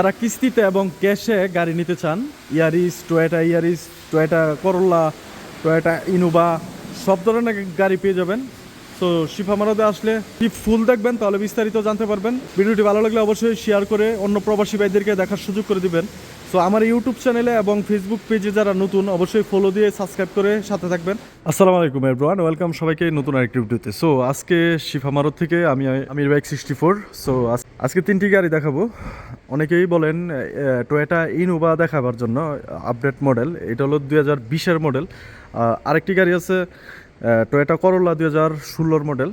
যারা কিস্তিতে এবং ক্যাশে গাড়ি নিতে চান, Yaris, Toyota Yaris, Toyota Corolla, Toyota Innova, সব ধরনের গাড়ি পেয়ে যাবেন। তো শিফামারাতে আসলে যদি ফুল দেখবেন, তাহলে বিস্তারিত জানতে পারবেন। ভিডিওটি ভালো লাগলে অবশ্যই শেয়ার করে অন্য প্রবাসী ভাইদেরকে দেখার সুযোগ করে দিবেন। সো আমার ইউটিউব চ্যানেলে এবং ফেসবুক পেজে যারা নতুন, অবশ্যই ফলো দিয়ে সাবস্ক্রাইব করে সাথে থাকবেন। আসসালামু আলাইকুম এভরিওয়ান ওয়েলকাম সবাইকে নতুন আরেকটি ভিডিওতে সো আজকে শিফা মারত থেকে আমি আমির বাইক সিক্সটি ফোর সো আজকে তিনটি গাড়ি দেখাবো। অনেকেই বলেন টয়োটা ইনোভা দেখাবার জন্য আপডেট মডেল এটা হলো দুই হাজার বিশের মডেল আরেকটি গাড়ি আছে টয়োটা করোলা দুই হাজার ষোলোর মডেল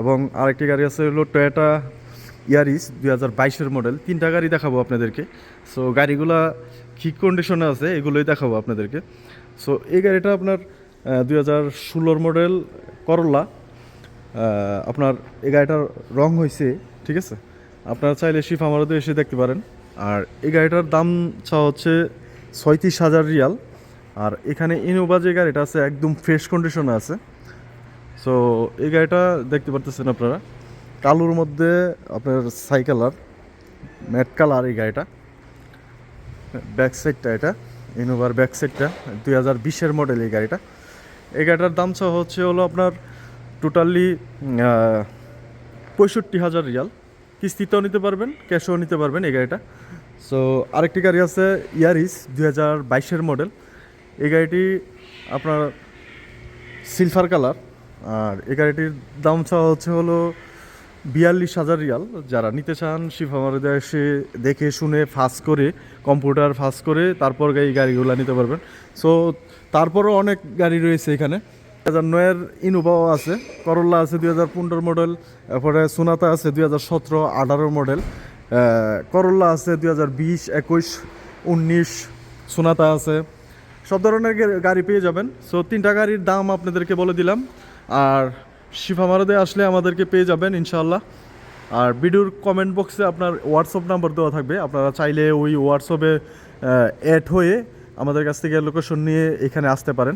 এবং আরেকটি গাড়ি আছে হলো টয়োটা ইয়ারিস দুই হাজার বাইশের মডেল তিনটা গাড়ি দেখাবো আপনাদেরকে। সো গাড়িগুলা কী কন্ডিশনে আছে এগুলোই দেখাবো আপনাদেরকে। সো এই গাড়িটা আপনার দুই হাজার ষোলোর মডেল করলা আপনার এই গাড়িটার রং হয়েছে ঠিক আছে? আপনারা চাইলে শিফ আমারও এসে দেখতে পারেন। আর এই গাড়িটার দাম চা হচ্ছে ছয়ত্রিশ হাজার রিয়াল। আর এখানে ইনোভা যে গাড়িটা আছে, একদম ফ্রেশ কন্ডিশনে আছে। সো এই গাড়িটা দেখতে পারতেছেন আপনারা। কালোর মধ্যে আপনার সাইকেলার ম্যাট কালার এই গাড়িটা। ব্যাক সাইডটা এটা ইনোভার ব্যাক সাইডটা দুই হাজার বিশের মডেল এই গাড়িটা। এই গাড়িটার দাম সহ হচ্ছে হলো আপনার টোটালি পঁয়ষট্টি হাজার রিয়াল। কিস্তিতেও নিতে পারবেন, ক্যাশেও নিতে পারবেন এই গাড়িটা। সো আরেকটি গাড়ি আছে ইয়ারিস দুই হাজার বাইশের মডেল এই গাড়িটি আপনার সিলভার কালার আর এই গাড়িটির দাম চাওয়া হচ্ছে হলো বিয়াল্লিশ হাজার রিয়াল। যারা নিতে চান শিফামারদে এসে দেখে শুনে ফাঁস করে কম্পিউটার ফাঁস করে, তারপর এই গাড়িগুলো নিতে পারবেন। সো তারপরও অনেক গাড়ি রয়েছে এখানে। হাজার নয়ের ইনোভাও আছে করল্লা আছে দুই হাজার পনেরো মডেল এরপরে সোনাতা আছে দুই হাজার সতেরো আঠারো মডেল করল্লা আছে দুই হাজার বিশ, একুশ, উনিশ সোনাতা আছে। সব ধরনের গাড়ি পেয়ে যাবেন। সো তিনটা গাড়ির দাম আপনাদেরকে বলে দিলাম। আর শিফা মারদে আসলে আমাদেরকে পেয়ে যাবেন ইনশাল্লাহ আর ভিডিওর কমেন্ট বক্সে আপনার হোয়াটসঅ্যাপ নাম্বার দেওয়া থাকবে। আপনারা চাইলে ওই হোয়াটসঅ্যাপে অ্যাড হয়ে আমাদের কাছ থেকে লোকেশন নিয়ে এখানে আসতে পারেন।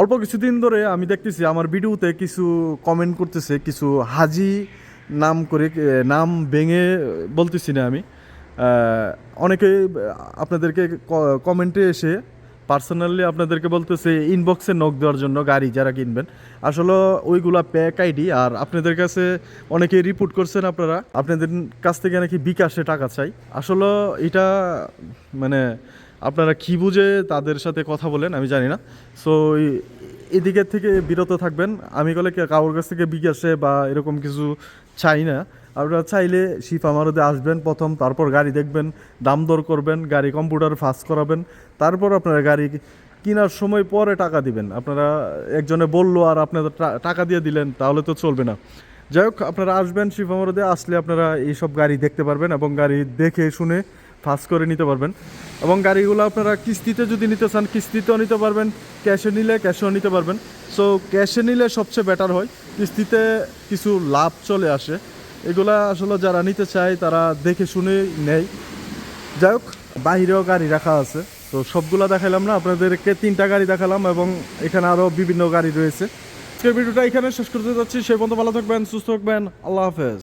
অল্প কিছুদিন ধরে আমি দেখতেছি আমার ভিডিওতে কিছু কমেন্ট করতেছে, কিছু হাজি নাম করে নাম ভেঙে বলতেছি না আমি। অনেকে আপনাদেরকে কমেন্টে এসে পার্সোনালি আপনাদেরকে বলতেছে ইনবক্সে নক দেওয়ার জন্য গাড়ি যারা কিনবেন। আসলে ওইগুলা প্যাক আইডি আর আপনাদের কাছে অনেকে রিপোর্ট করছেন আপনারা, আপনাদের কাছ থেকে নাকি বিকাশে টাকা চাই। আসলে এটা মানে আপনারা কি বুঝে তাদের সাথে কথা বলেন, আমি জানি না। সো এদিকের থেকে বিরত থাকবেন। আমি বলে কারোর কাছ থেকে বিকাশে বা এরকম কিছু চাই না। আপনারা চাইলে শিফ আমারদে আসবেন প্রথম, তারপর গাড়ি দেখবেন, দাম দর করবেন, গাড়ি কম্পিউটার ফাঁস করাবেন, তারপর আপনারা গাড়ি কেনার সময় পরে টাকা দিবেন। আপনারা একজনে বলল আর আপনাদের টা- টাকা দিয়ে দিলেন, তাহলে তো চলবে না। যাই হোক, আপনারা আসবেন শিফ আমারদে আসলে আপনারা এইসব গাড়ি দেখতে পারবেন এবং গাড়ি দেখে শুনে ফাঁস করে নিতে পারবেন। এবং গাড়িগুলো আপনারা কিস্তিতে যদি নিতে চান, কিস্তিতেও নিতে পারবেন ক্যাশে নিলে ক্যাশেও নিতে পারবেন। সো ক্যাশে নিলে সবচেয়ে বেটার হয়। কিস্তিতে কিছু লাভ চলে আসে। এগুলা আসলে যারা নিতে চায়, তারা দেখে শুনে নেয়। যাই হোক বাহিরেও গাড়ি রাখা আছে। তো সবগুলা দেখালাম না, আপনাদেরকে তিনটা গাড়ি দেখালাম এবং এখানে আরও বিভিন্ন গাড়ি রয়েছে। আজকের ভিডিওটা এখানে শেষ করতে যাচ্ছি। সেই পর্যন্ত ভালো থাকবেন, সুস্থ থাকবেন। আল্লাহ হাফেজ।